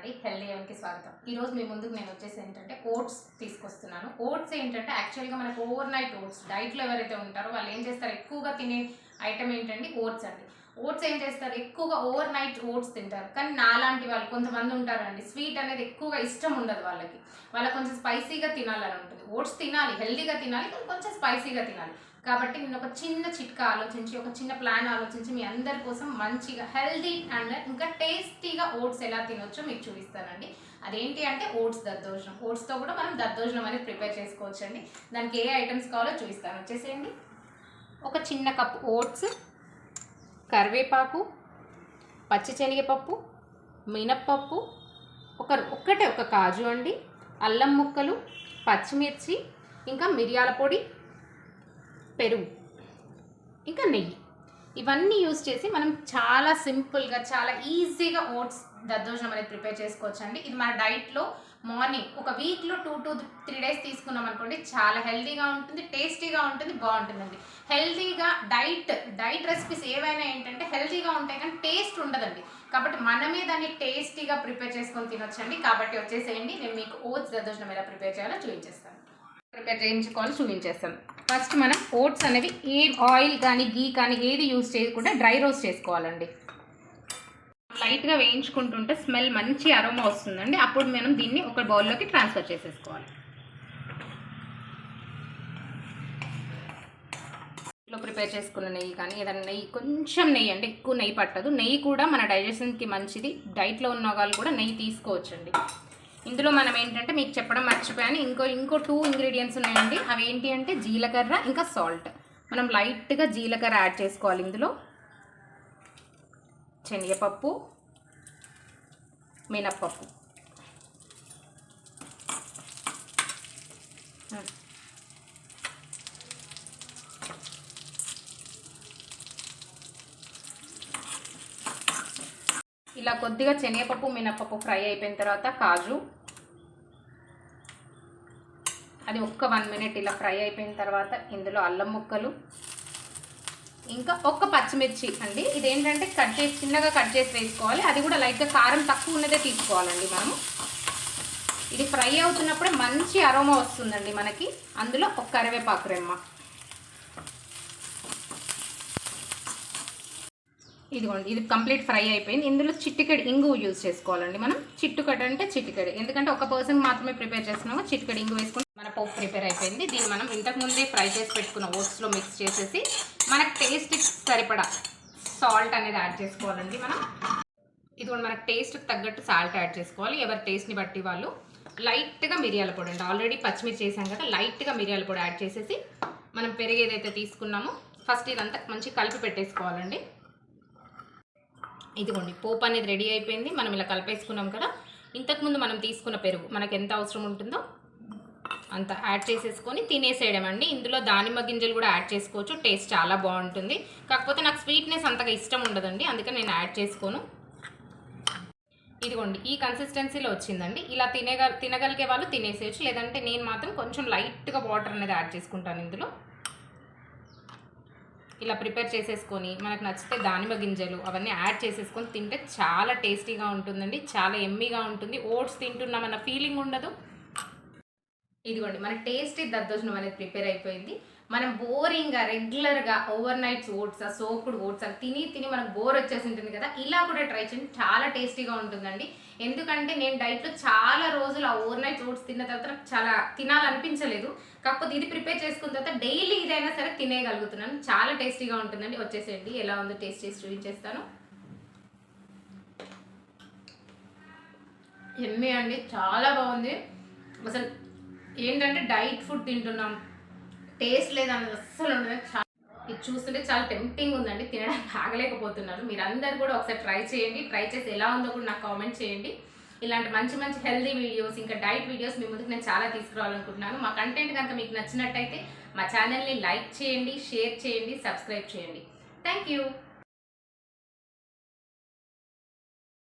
అండి. హెల్దీ ఎవరికి స్వాగతం. ఈరోజు మీ ముందుకు నేను వచ్చేసి ఏంటంటే ఓట్స్ తీసుకొస్తున్నాను. ఓట్స్ ఏంటంటే యాక్చువల్గా మనకు ఓవర్ నైట్ ఓట్స్ డైట్లో ఎవరైతే ఉంటారో వాళ్ళు ఏం చేస్తారు? ఎక్కువగా తినే ఐటమ్ ఏంటంటే ఓట్స్ అండి. ఓట్స్ ఏం చేస్తారు? ఎక్కువగా ఓవర్ నైట్ ఓట్స్ తింటారు. కానీ నాలాంటి వాళ్ళు కొంతమంది ఉంటారండి. స్వీట్ అనేది ఎక్కువగా ఇష్టం ఉండదు వాళ్ళకి. వాళ్ళకి కొంచెం స్పైసీగా తినాలని ఉంటుంది. ఓట్స్ తినాలి హెల్దీగా తినాలి కానీ కొంచెం స్పైసీగా తినాలి. కాబట్టి నేను ఒక చిన్న చిట్కా ఆలోచించి ఒక చిన్న ప్లాన్ ఆలోచించి మీ అందరి కోసం మంచిగా హెల్దీ అండ్ ఇంకా టేస్టీగా ఓట్స్ ఎలా తినొచ్చో మీకు చూపిస్తానండి. అదేంటి అంటే ఓట్స్ దద్దోజనం. ఓట్స్తో కూడా మనం దద్దోజనం అనేది ప్రిపేర్ చేసుకోవచ్చు అండి దానికి ఏ ఐటమ్స్ కావాలో చూపిస్తాను. వచ్చేసేయండి. ఒక చిన్న కప్ ఓట్స్ కరివేపాకు పచ్చి శనగపప్పు మినప్పప్పు ఒక ఒక్కటే ఒక కాజు అండి అల్లం ముక్కలు పచ్చిమిర్చి ఇంకా మిరియాల పొడి పెరుగు ఇంకా నెయ్యి. ఇవన్నీ యూస్ చేసి మనం చాలా సింపుల్గా చాలా ఈజీగా ఓట్స్ దద్దోజనం అనేది ప్రిపేర్ చేసుకోవచ్చు అండి ఇది మన డైట్లో మార్నింగ్ ఒక వీక్లో టూ టు త్రీ డేస్ తీసుకున్నాం అనుకోండి చాలా హెల్తీగా ఉంటుంది టేస్టీగా ఉంటుంది బాగుంటుందండి. హెల్తీగా డైట్ డైట్ రెసిపీస్ ఏవైనా ఏంటంటే హెల్తీగా ఉంటాయి కానీ టేస్ట్ ఉండదండి. కాబట్టి మనమే దాన్ని టేస్టీగా ప్రిపేర్ చేసుకొని తినొచ్చండి. కాబట్టి వచ్చేసేయండి నేను మీకు ఓట్స్ దద్దోజనం ఎలా ప్రిపేర్ చేయాలో చూపించేస్తాను. ప్రిపేర్ చేయించుకోవాలి చూపించేస్తాను. ఫస్ట్ మనం ఓట్స్ అనేవి ఏ ఆయిల్ కానీ గీ కానీ ఏది యూజ్ చేయకుండా డ్రై రోస్ట్ చేసుకోవాలండి. లైట్గా వేయించుకుంటుంటే స్మెల్ మంచి అరోమా వస్తుందండి. అప్పుడు మనం దీన్ని ఒక బౌల్లోకి ట్రాన్స్ఫర్ చేసేసుకోవాలి. ఇంట్లో ప్రిపేర్ చేసుకున్న నెయ్యి కానీ ఏదైనా నెయ్యి కొంచెం నెయ్యి అంటే ఎక్కువ నెయ్యి పట్టదు. నెయ్యి కూడా మన డైజెషన్కి మంచిది. డైట్లో ఉన్న వాళ్ళు కూడా నెయ్యి తీసుకోవచ్చండి. ఇందులో మనం ఏంటంటే మీకు చెప్పడం మర్చిపోయాను. ఇంకో ఇంకో టూ ఇంగ్రీడియంట్స్ ఉన్నాయండి. అవి ఏంటి అంటే జీలకర్ర ఇంకా సాల్ట్ మనం లైట్గా జీలకర్ర యాడ్ చేసుకోవాలి ఇందులో. శనగపప్పు మినప్పప్పు. ఇలా కొద్దిగా శనగపప్పు మినప్పప్పు ఫ్రై అయిపోయిన తర్వాత కాజు. అది ఒక్క వన్ మినిట్ ఇలా ఫ్రై అయిపోయిన తర్వాత ఇందులో అల్లం ముక్కలు ఇంకా ఒక్క పచ్చిమిర్చి అండి. ఇదేంటంటే కట్ చేసి చిన్నగా కట్ చేసి వేసుకోవాలి. అది కూడా లైట్గా కారం తక్కువ ఉన్నదే తీసుకోవాలండి మనము. ఇది ఫ్రై అవుతున్నప్పుడే మంచి అరోమా వస్తుందండి మనకి. అందులో ఒక కరివేపాకు రెమ్మ. ఇదిగోండి ఇది కంప్లీట్ ఫ్రై అయిపోయింది. ఇందులో చిట్టికడి ఇంగు యూజ్ చేసుకోవాలండి మనం. చిట్టుకడ అంటే చిట్టికడి. ఎందుకంటే ఒక పర్సన్ మాత్రమే ప్రిపేర్ చేస్తున్నాము. చిట్టికడి ఇంగు వేసుకుంటే పోపు ప్రిపేర్ అయిపోయింది. దీన్ని మనం ఇంతకు ముందే ఫ్రై చేసి పెట్టుకున్న ఓట్స్లో మిక్స్ చేసేసి మనకు టేస్ట్కి సరిపడా సాల్ట్ అనేది యాడ్ చేసుకోవాలండి మనం. ఇదిగోండి మనకు టేస్ట్కి తగ్గట్టు సాల్ట్ యాడ్ చేసుకోవాలి. ఎవరి టేస్ట్ని బట్టి వాళ్ళు లైట్గా మిరియాల పొడి అండి. ఆల్రెడీ పచ్చిమిర్చి చేసాం కదా లైట్గా మిరియాల పొడి యాడ్ చేసేసి మనం పెరుగు ఏదైతే తీసుకున్నామో ఫస్ట్ ఇదంతా మంచి కలిపి పెట్టేసుకోవాలండి. ఇదిగోండి పోపు అనేది రెడీ అయిపోయింది. మనం ఇలా కలిపేసుకున్నాం కదా ఇంతకుముందు మనం తీసుకున్న పెరుగు మనకు ఎంత అవసరం ఉంటుందో అంత యాడ్ చేసేసుకొని తినేసేయడం అండి ఇందులో దానిమ్మ గింజలు కూడా యాడ్ చేసుకోవచ్చు. టేస్ట్ చాలా బాగుంటుంది. కాకపోతే నాకు స్వీట్నెస్ అంతగా ఇష్టం ఉండదండి. అందుకని నేను యాడ్ చేసుకోను. ఇదిగోండి ఈ కన్సిస్టెన్సీలో వచ్చిందండి. ఇలా తినేగ తినగలిగే వాళ్ళు తినేసేయచ్చు. లేదంటే నేను మాత్రం కొంచెం లైట్గా వాటర్ అనేది యాడ్ చేసుకుంటాను ఇందులో. ఇలా ప్రిపేర్ చేసేసుకొని మనకు నచ్చితే దానిమ్మ గింజలు అవన్నీ యాడ్ చేసేసుకొని తింటే చాలా టేస్టీగా ఉంటుందండి. చాలా ఎమ్మీగా ఉంటుంది. ఓట్స్ తింటున్నామన్న ఫీలింగ్ ఉండదు. ఇదిగోండి మన టేస్టీ దద్దోజనం అనేది ప్రిపేర్ అయిపోయింది. మనం బోరింగ్గా రెగ్యులర్గా ఓవర్ నైట్స్ ఓట్స్ సోపుడ్ ఓట్స్ అని తిని తిని మనకు బోర్ వచ్చేసి ఉంటుంది కదా ఇలా కూడా ట్రై చేయండి. చాలా టేస్టీగా ఉంటుందండి. ఎందుకంటే నేను డైట్లో చాలా రోజులు ఆ ఓవర్ నైట్స్ ఓట్స్ తిన్న తర్వాత నాకు చాలా తినాలనిపించలేదు. కాకపోతే ఇది ప్రిపేర్ చేసుకున్న తర్వాత డైలీ ఇదైనా సరే తినేయగలుగుతున్నాను. చాలా టేస్టీగా ఉంటుందండి. వచ్చేసేయండి. ఎలా ఉందో టేస్ట్ చేసి చూపించేస్తాను. ఎమ్మె అండి చాలా బాగుంది. అసలు ఏంటంటే డైట్ ఫుడ్ తింటున్నాం. టేస్ట్ లేదన్నది అస్సలు ఉండదు. చాలా ఇది చూస్తుంటే చాలా టెంప్టింగ్ ఉందండి. తినడానికి ఆగలేకపోతున్నారు. మీరు అందరు కూడా ఒకసారి ట్రై చేయండి. ట్రై చేసి ఎలా ఉందో కూడా నాకు కామెంట్ చేయండి. ఇలాంటి మంచి మంచి హెల్దీ వీడియోస్ ఇంకా డైట్ వీడియోస్ మీ ముందుకు నేను చాలా తీసుకురావాలనుకుంటున్నాను. మా కంటెంట్ కనుక మీకు నచ్చినట్టయితే మా ఛానల్ని లైక్ చేయండి షేర్ చేయండి సబ్స్క్రైబ్ చేయండి. Thank you.